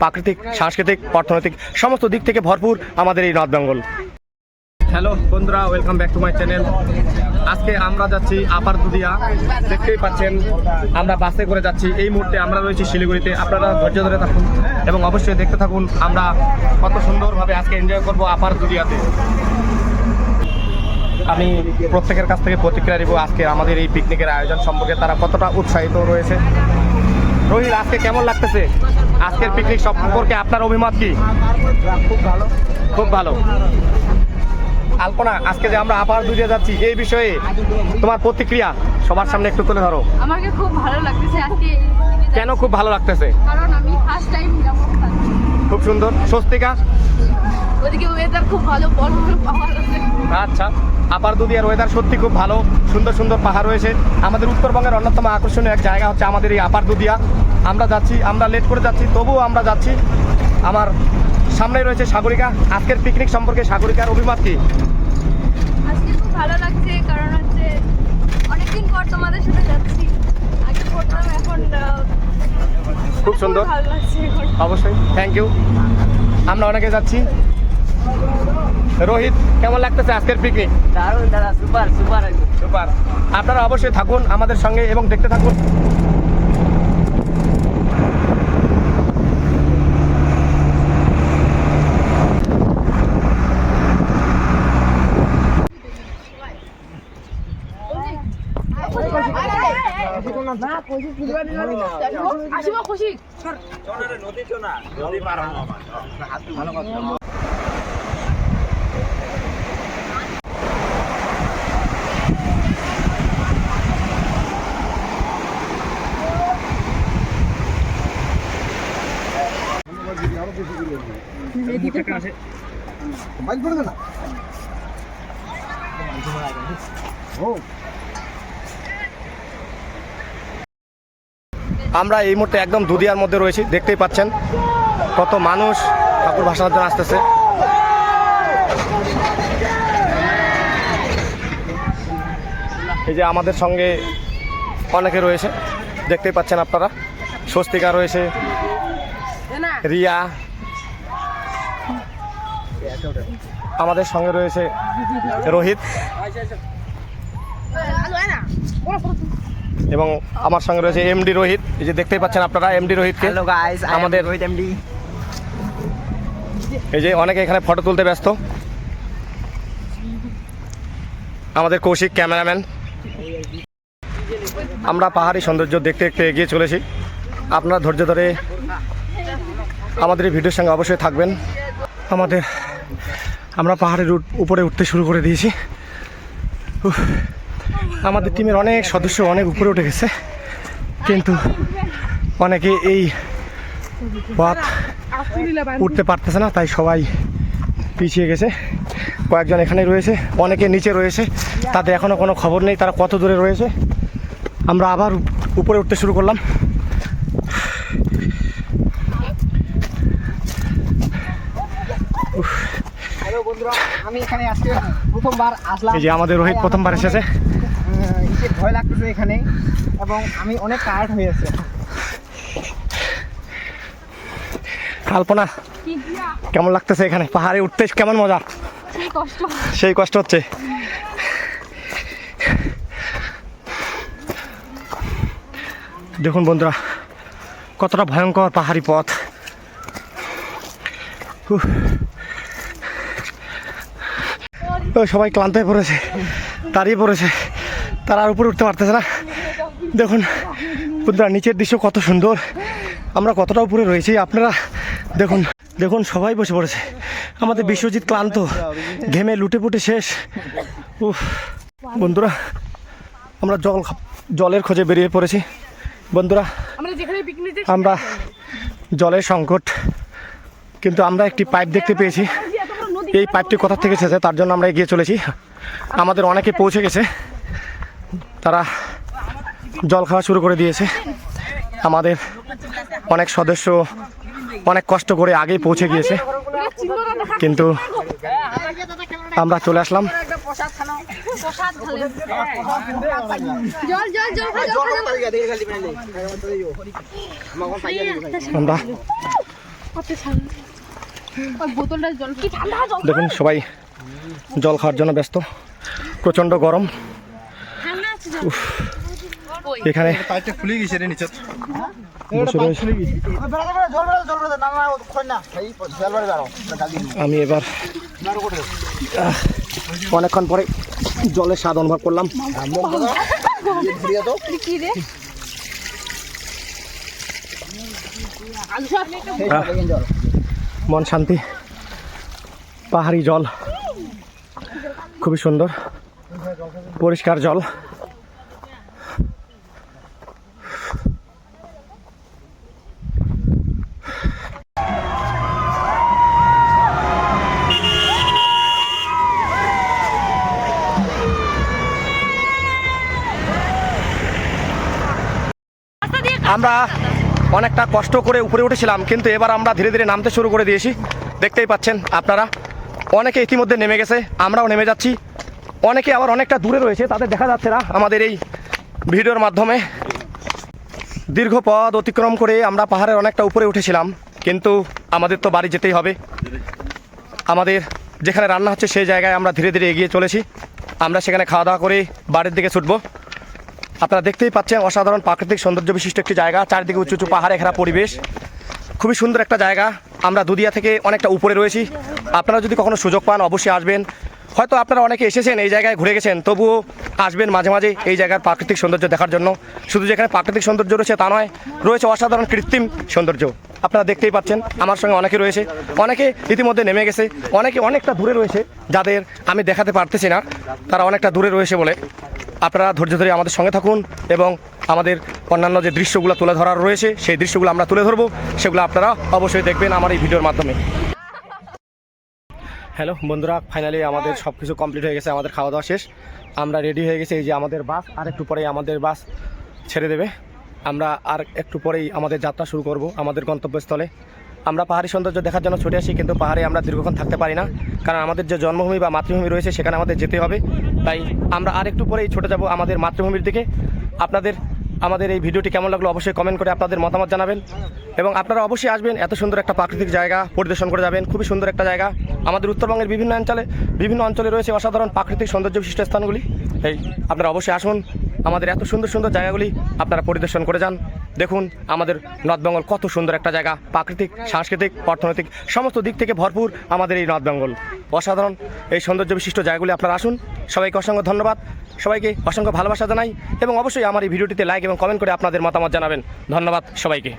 প্রাকৃতিক, সাংস্কৃতিক, অর্থনৈতিক, সমস্ত দিক থেকে ভরপুর আমাদের এই নর্থ বেঙ্গল। হ্যালো বন্ধুরা, welcome back to my channel. আজকে আমরা যাচ্ছি আপার দুদিয়া দেখতেই পাচ্ছেন, আমরা বাসে করে যাচ্ছি। এই মুহূর্তে আমরা রয়েছি শিলিগুড়িতে। আপনারা ধৈর্য ধরে থাকুন এবং অবশ্যই দেখতে থাকুন আমরা কত সুন্দরভাবে আজকে এনজয় করব আপার দুদিয়াতে আমি প্রত্যেকের কাছ থেকে প্রতিক্রিয়া দিব আজকে আমাদের এই পিকনিকের আয়োজন সম্পর্কে, তারা কতটা উৎসাহিত রয়েছে। রোহিত আজকে কেমন লাগতেছে? আজকের পিকনিক সম্পর্কে আপনার অভিমত কি? খুব ভালো। খুব ভালো আলপনা আজকে যে আমরা আবার দুদিয়া যাচ্ছি এই বিষয়ে তোমার প্রতিক্রিয়া সবার সামনে একটু তুলে ধরো। আমাকে খুব ভালো লাগতেছে আজকে কেন খুব ভালো লাগতেছে? কারণ আমি ফার্স্ট টাইম খুব সুন্দর। স্বস্তিকা? ওদিকে ওয়েদার খুব ভালো বড় পাহাড় আছে। আচ্ছা আপার দুদিয়ার ওয়েদার সত্যি খুব ভালো। সুন্দর সুন্দর পাহাড় রয়েছে। আমাদের উত্তরবঙ্গের অন্যতম আকর্ষণীয় এক জায়গা হচ্ছে আমাদের এই আপার দুদিয়া। আমরা যাচ্ছি আমরা লেট করে যাচ্ছি তবুও আমরা যাচ্ছি। আমার সামনে রয়েছে সাগরিকা। আজকের পিকনিক সম্পর্কে সাগরিকার অভিমত কি? আজকে খুব ভালো লাগছে কারণ হচ্ছে অনেকদিন পর তোমাদের সাথে যাচ্ছি। আগে করতাম এখন খুব সুন্দর। অবশ্যই। থ্যাংক ইউ আমরা অনেকে যাচ্ছি। রোহিত কেমন লাগতেছে আজকের পিকনিক দারুণ দাদা সুপার সুপার সুপার। আপনারা অবশ্যই থাকুন আমাদের সঙ্গে এবং দেখতে থাকুন। আসিব খুশি। আমরা এই মুহূর্তে একদম দুদিয়ার মধ্যে রয়েছি দেখতেই পাচ্ছেন কত মানুষ ঠাকুর ভাসানোর জন্য আসতেছে। এই যে আমাদের সঙ্গে অনেকে রয়েছে দেখতেই পাচ্ছেন আপনারা। স্বস্তিকা রয়েছে রিয়া আমাদের সঙ্গে রয়েছে রোহিত এবং আমার সঙ্গে রয়েছে এমডি রোহিত। এই যে দেখতেই পাচ্ছেন আপনারা এমডি রোহিতকে। আমাদের রোহিত এমডি এই যে অনেকে এখানে ফটো তুলতে ব্যস্ত। আমাদের কৌশিক ক্যামেরাম্যান। আমরা পাহাড়ি সৌন্দর্য দেখতে দেখতে এগিয়ে চলেছি। আপনারা ধৈর্য ধরে আমাদের এই ভিডিওর সঙ্গে অবশ্যই থাকবেন। আমাদের আমরা পাহাড়ের উপরে উঠতে শুরু করে দিয়েছি। উফ, আমাদের টিমের অনেক সদস্য অনেক উপরে উঠে গেছে। কিন্তু অনেকে এই পথ উঠতে পারতেছে না তাই সবাই পিছিয়ে গেছে। কয়েকজন এখানে রয়েছে অনেকে নিচে রয়েছে। তাদের এখনও কোনো খবর নেই তারা কত দূরে রয়েছে। আমরা আবার উপরে উঠতে শুরু করলাম। হ্যালো বন্ধুরা আমি এখানে আজকে প্রথমবার আসলাম। এই যে আমাদের রোহিত প্রথমবার এসেছে। ভয় লাগতেছে এখানে এবং আমি অনেক টায়ার্ড হয়ে আছি। কাল্পনা কেমন লাগতেছে এখানে? পাহাড়ে উঠতে কেমন মজা? সেই কষ্ট। সেই কষ্ট হচ্ছে। দেখুন বন্ধুরা কতটা ভয়ঙ্কর পাহাড়ি পথ। সবাই ক্লান্ত হয়ে পড়েছে, দাঁড়িয়ে পড়েছে। তারা আর উপরে উঠতে পারতেছে না। দেখুন, বন্ধুরা, নিচের দৃশ্য কত সুন্দর। আমরা কতটা উপরে রয়েছি, আপনারা দেখুন দেখুন, সবাই বসে পড়েছে। আমাদের বিশ্বজিৎ ক্লান্ত, ঘেমে লুটে পুটে শেষ। উফ, বন্ধুরা, আমরা জল জলের খোঁজে বেরিয়ে পড়েছি। বন্ধুরা, আমরা জলের সংকট, কিন্তু আমরা একটি পাইপ দেখতে পেয়েছি। এই পাইপটি কোথা থেকে এসেছে তার জন্য আমরা এগিয়ে চলেছি। আমাদের অনেকে পৌঁছে গেছে। তারা জল খাওয়া শুরু করে দিয়েছে। আমাদের অনেক সদস্য অনেক কষ্ট করে আগেই পৌঁছে গিয়েছে। কিন্তু আমরা চলে আসলাম। আমরা দেখুন সবাই জল খাওয়ার জন্য ব্যস্ত প্রচণ্ড গরম এখানে খুলে গেছে রে নিচে আমি এবার অনেকক্ষণ পরে জলের স্বাদ অনুভব করলাম কি রে আহ, মন শান্তি পাহাড়ি জল খুবই সুন্দর পরিষ্কার জল। আমরা অনেকটা কষ্ট করে উপরে উঠেছিলাম, কিন্তু এবার আমরা ধীরে ধীরে নামতে শুরু করে দিয়েছি। দেখতেই পাচ্ছেন আপনারা, অনেকে ইতিমধ্যে নেমে গেছে, আমরাও নেমে যাচ্ছি। অনেকে আবার অনেকটা দূরে রয়েছে, তাদের দেখা যাচ্ছে না আমাদের এই ভিডিওর মাধ্যমে। দীর্ঘ পথ অতিক্রম করে আমরা পাহাড়ের অনেকটা উপরে উঠেছিলাম, কিন্তু আমাদের তো বাড়ি যেতেই হবে। আমাদের যেখানে রান্না হচ্ছে, সেই জায়গায় আমরা ধীরে ধীরে এগিয়ে চলেছি। আমরা সেখানে খাওয়া দাওয়া করে বাড়ির দিকে ছুটবো। আপনারা দেখতেই পাচ্ছেন অসাধারণ প্রাকৃতিক সৌন্দর্য বিশিষ্ট একটি জায়গা, চারিদিকে উঁচু উঁচু পাহাড়ে ঘেরা পরিবেশ। খুবই সুন্দর একটা জায়গা। আমরা দুদিয়া থেকে অনেকটা উপরে রয়েছি। আপনারা যদি কখনো সুযোগ পান, অবশ্যই আসবেন। হয়তো আপনারা অনেকে এসেছেন এই জায়গায় ঘুরে গেছেন, তবুও আসবেন মাঝে মাঝে এই জায়গার প্রাকৃতিক সৌন্দর্য দেখার জন্য। শুধু যেখানে প্রাকৃতিক সৌন্দর্য রয়েছে তা নয়, রয়েছে অসাধারণ কৃত্রিম সৌন্দর্য। আপনারা দেখতেই পাচ্ছেন আমার সঙ্গে অনেকে রয়েছে। অনেকে ইতিমধ্যে নেমে গেছে অনেকে অনেকটা দূরে রয়েছে যাদের আমি দেখাতে পারতেছি না তারা অনেকটা দূরে রয়েছে বলে আপনারা ধৈর্য ধরে আমাদের সঙ্গে থাকুন এবং আমাদের অন্যান্য যে দৃশ্যগুলো তুলে ধরার রয়েছে সেই দৃশ্যগুলো আমরা তুলে ধরবো। সেগুলো আপনারা অবশ্যই দেখবেন আমার এই ভিডিওর মাধ্যমে। হ্যালো বন্ধুরা ফাইনালি আমাদের সব কিছু কমপ্লিট হয়ে গেছে আমাদের খাওয়া দাওয়া শেষ। আমরা রেডি হয়ে গেছি এই যে আমাদের বাস আর একটু পরেই আমাদের বাস ছেড়ে দেবে। আমরা আর একটু পরেই আমাদের যাত্রা শুরু করব আমাদের গন্তব্যস্থলে। আমরা পাহাড়ি সৌন্দর্য দেখার জন্য ছুটে আসি, কিন্তু পাহাড়ে আমরা দীর্ঘক্ষণ থাকতে পারি না। কারণ আমাদের যে জন্মভূমি বা মাতৃভূমি রয়েছে, সেখানে আমাদের যেতে হবে। তাই আমরা আর একটু পরেই ছুটে যাব আমাদের মাতৃভূমির দিকে। আপনাদের, আমাদের এই ভিডিওটি কেমন লাগল অবশ্যই কমেন্ট করে আপনাদের মতামত জানাবেন। এবং আপনারা অবশ্যই আসবেন, এত সুন্দর একটা প্রাকৃতিক জায়গা পরিদর্শন করে যাবেন, খুবই সুন্দর একটা জায়গা। আমাদের উত্তরবঙ্গের বিভিন্ন অঞ্চলে বিভিন্ন অঞ্চলে রয়েছে অসাধারণ প্রাকৃতিক সৌন্দর্য বিশিষ্ট স্থানগুলি। এই, আপনারা অবশ্যই আসুন আমাদের এত সুন্দর সুন্দর জায়গাগুলি আপনারা পরিদর্শন করে যান। দেখুন, আমাদের নর্থ কত সুন্দর একটা জায়গা। প্রাকৃতিক, সাংস্কৃতিক, অর্থনৈতিক, সমস্ত দিক থেকে ভরপুর আমাদের এই নর্থ অসাধারণ এই সৌন্দর্য বিশিষ্ট জায়গাগুলি আপনারা আসুন। সবাইকে অসংখ্য ধন্যবাদ। সবাইকে অসংখ্য ভালোবাসা জানাই এবং অবশ্যই আমার এই ভিডিওটিতে লাইক এবং কমেন্ট করে আপনাদের মতামত জানাবেন। ধন্যবাদ সবাইকে।